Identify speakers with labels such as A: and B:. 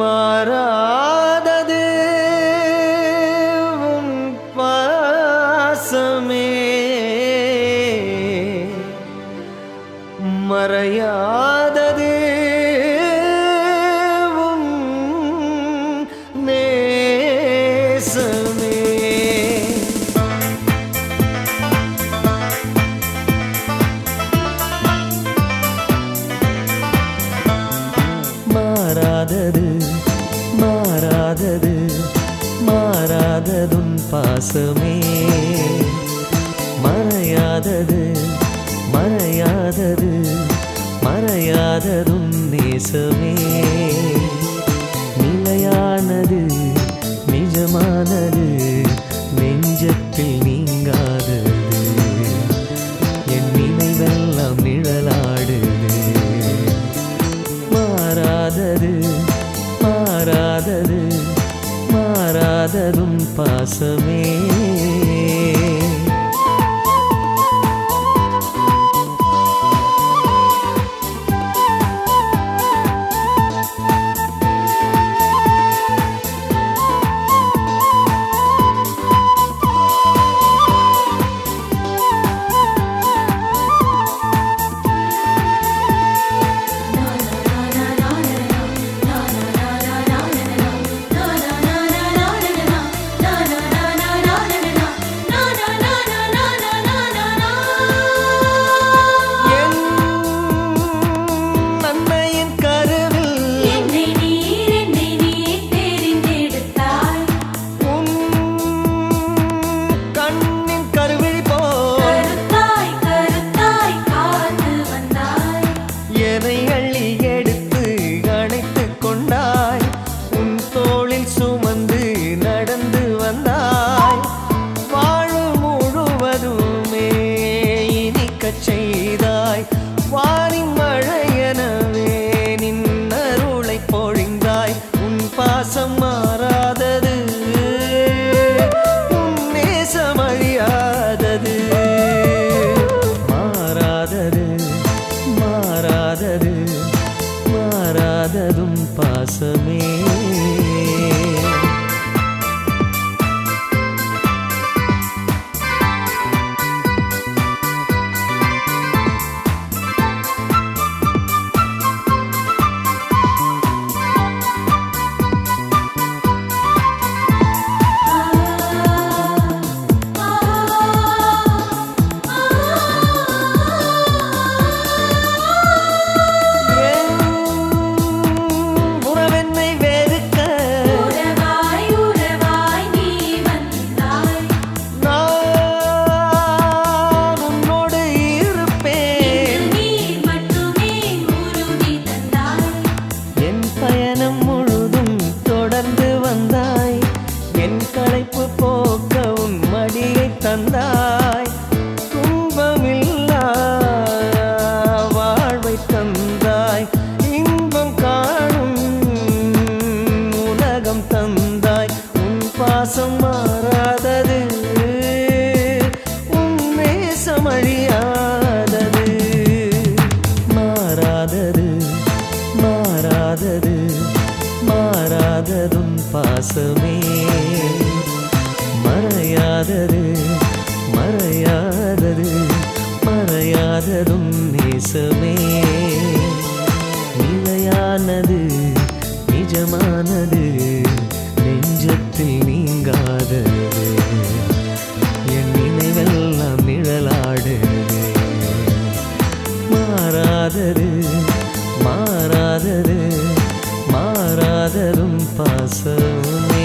A: மாறாதது. பாசமே. மறையா மாறாதது மாறாதது மாறாததுன் பாசமே. மறையாதது மறையாதது மறையாததும் நேசமே. காதலும் பாசமே. வானிமழையனவே நின்னருளை பொழிந்தாய். உன் பாசம் மாறாதது. உன் நேசம் அழியாதது மாறாதது மாறாதது மாறாததும் பாசமே. மாறாதது. உண்மை சமழியாதது மாறாதது மாறாதது மாறாததும் பாசமே. மறையாதது மறையாதது மறையாததும் நேசமே. நிலையானது பாசமுமே